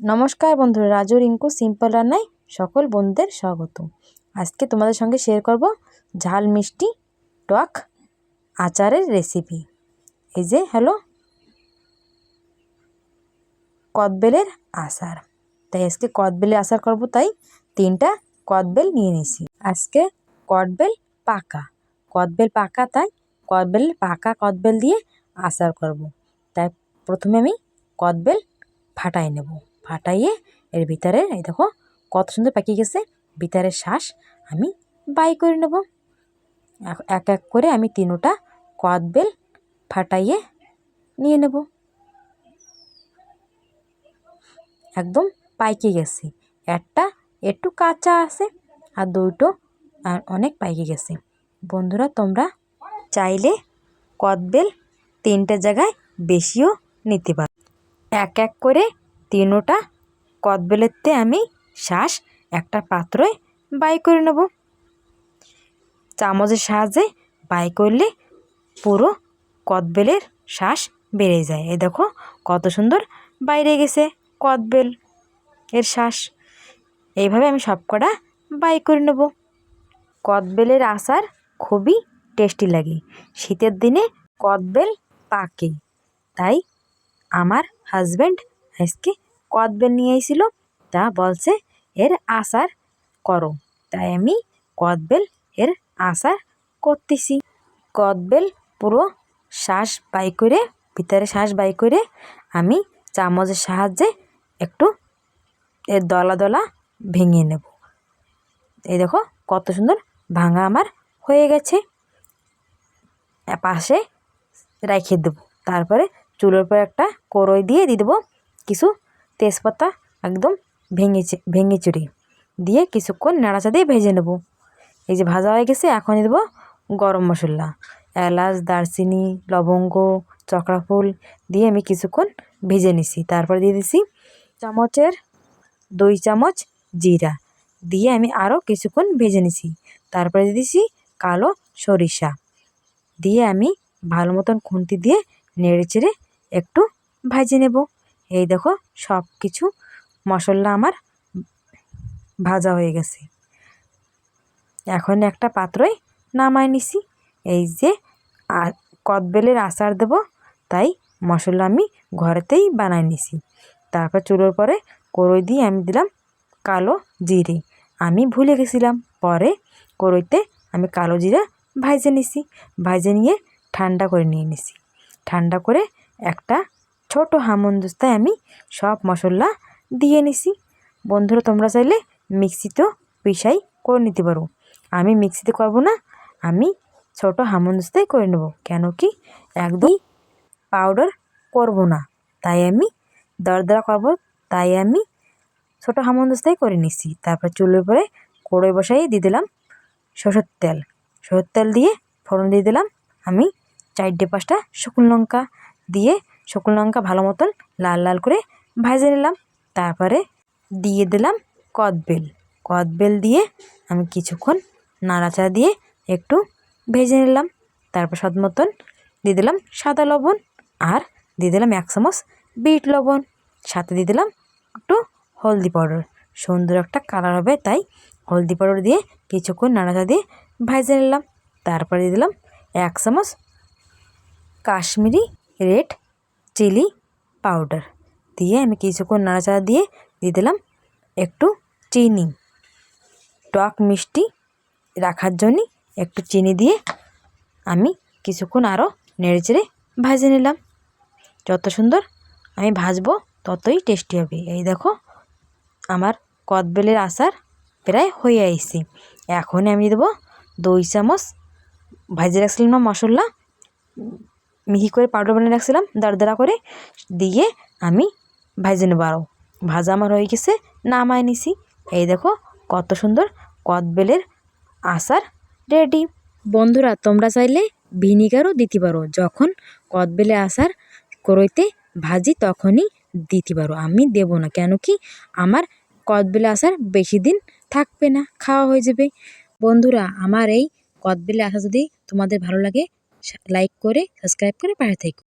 নমস্কার বন্ধুরা, রাজু, রিঙ্কু, সিম্পল রান্নায় সকল বন্ধুদের স্বাগত। আজকে তোমাদের সঙ্গে শেয়ার করব ঝাল মিষ্টি টক আচারের রেসিপি এই যে হ্যালো কদবেলের আচার। তাই আজকে কদবেলের আচার করব, তাই তিনটা কদবেল নিয়ে নিছি। আজকে কদবেল পাকা। কদবেল পাকা, তাই কদবেল পাকা কদবেল দিয়ে আচার করব। তাই প্রথমে আমি কদবেল ফাটাই নেব। ফাটাইয়ে এর ভিতরে এই দেখো কত সুন্দর পাকিয়ে গেছে। ভিতরের শ্বাস আমি বাই করে নেব। এক এক করে আমি তিনোটা কদবেল ফাটাইয়ে নিয়ে নেব। একদম পাইকে গেছে। একটা একটু কাঁচা আছে আর দুটো আর অনেক পাইকে গেছে। বন্ধুরা, তোমরা চাইলে কদবেল তিনটে জায়গায় বেশিও নিতে পারো। এক এক করে তিনোটা কদবেলেরতে আমি শ্বাস একটা পাত্রয় বাই করে নেব। চামচের সাহায্যে বাই করলে পুরো কদবেলের শ্বাস বেড়ে যায়। এই দেখো কত সুন্দর বাইরে গেছে কদবেল এর শ্বাস। এইভাবে আমি সব কটা বাই করে নেব। কদবেলের আচার খুবই টেস্টি লাগে। শীতের দিনে কদবেল পাকে, তাই আমার হাজব্যান্ড আজকে কদবেল নিয়ে এসেছিল তা বলছে, এর আচার করো। তাই আমি কদবেল এর আচার করতেছি। কদবেল পুরো শ্বাস বাই করে, ভিতরে শ্বাস বাই করে আমি চামচের সাহায্যে একটু এর দলা দলা ভেঙে নেব। এই দেখো কত সুন্দর ভাঙা আমার হয়ে গেছে। পাশে রেখে দেবো। তারপরে চুলোর পর একটা কড়ই দিয়ে দিয়ে দেবো। কিছু তেজপাতা একদম ভেঙেছে ভেঙে চুরি। দিয়ে কিছুক্ষণ নাড়াচা দিয়ে ভেজে নেব। এই যে ভাজা হয়ে গেছে, এখন দেবো গরম মশলা। এলাচ, দারচিনি, লবঙ্গ চকরা ফুল দিয়ে আমি কিছুক্ষণ ভেজে নিছি। তারপর দিয়ে দিছি চামচের দুই চামচ জিরা দিয়ে আমি আরও কিছুক্ষণ ভেজে নিছি। তারপরে দিয়ে দিছি কালো সরিষা দিয়ে আমি ভালো মতন খুন্তি দিয়ে নেড়ে চেড়ে একটু ভাজে নেব। এই দেখো সব কিছু মশলা আমার ভাজা হয়ে গেছে। এখন একটা পাত্রই নামাই নিছি। এই যে কদবেলের আচার দেব, তাই মশলা আমি ঘরেতেই বানাই নিছি। তারপর চুলোর পরে কড়ই দিয়ে আমি দিলাম কালো জিরে। আমি ভুলে গেছিলাম, পরে কড়ইতে আমি কালো জিরা ভাজে নিছি। ভাজে নিয়ে ঠান্ডা করে নিয়ে নিছি। ঠান্ডা করে একটা ছোট হামনদস্তায় আমি সব মশলা দিয়ে নিছি। বন্ধুরা, তোমরা চাইলে মিক্সিতেও পিসাই করে নিতে পারো। আমি মিক্সিতে করব না, আমি ছোট হামনদস্তায় করে নেব, কেন কি একদম পাউডার করব না। তাই আমি দরদরা করব, তাই আমি ছোট হামনদস্তায় করে নিছি। তারপর চুলের পরে কড়াই বসাই দিয়ে দিলাম সরষের তেল। সরষের তেল দিয়ে ফোড়ন দিয়ে দিলাম আমি চারটে পাঁচটা শুকনো লঙ্কা দিয়ে শুকনো লঙ্কা ভালো মতন লাল লাল করে ভেজে নিলাম। তারপরে দিয়ে দিলাম কদবেল। কদবেল দিয়ে আমি কিছুক্ষণ নাড়াচাড়া দিয়ে একটু ভেজে নিলাম। তারপর স্বাদ মতন দিয়ে দিলাম সাদা লবণ আর দিয়ে দিলাম এক চামচ বিট লবণ। সাথে দিয়ে দিলাম একটু হলদি পাউডার। সুন্দর একটা কালার হবে, তাই হলদি পাউডার দিয়ে কিছুক্ষণ নাড়াচাড়া দিয়ে ভেজে নিলাম। তারপরে দিয়ে দিলাম এক চামচ কাশ্মীরি রেড চিলি পাউডার দিয়ে আমি কিছুক্ষণ নাড়াচাড়া দিয়ে দিয়ে দিলাম একটু চিনি। টক মিষ্টি রাখার জন্যে একটু চিনি দিয়ে আমি কিছুক্ষণ আরও নেড়ে চেড়ে ভেজে নিলাম। যত সুন্দর আমি ভাজবো ততই টেস্টি হবে। এই দেখো, আমার কদবেলের আচার প্রায় হয়ে আইসি এখন আমি দেবো দই চামচ ভাজে রাখছিলাম না মশলা মিহি করে পাউডার বানিয়ে রাখছিলাম, দাঁড় করে দিয়ে আমি ভাজে নেব আরও ভাজা আমার হয়ে গেছে, নামায় নিছি। এই দেখো কত সুন্দর কদবেলের আচার রেডি বন্ধুরা, তোমরা চাইলে ভিনিগারও দিতে পারো। যখন কদবেলে আচার করইতে ভাজি তখনই দিতে পারো। আমি দেব না, কেন কি আমার কদবেলে আচার বেশি দিন থাকবে না, খাওয়া হয়ে যাবে। বন্ধুরা, আমার এই কদবেলে আচার যদি তোমাদের ভালো লাগে লাইক করে সাবস্ক্রাইব করে পাশে থেকো।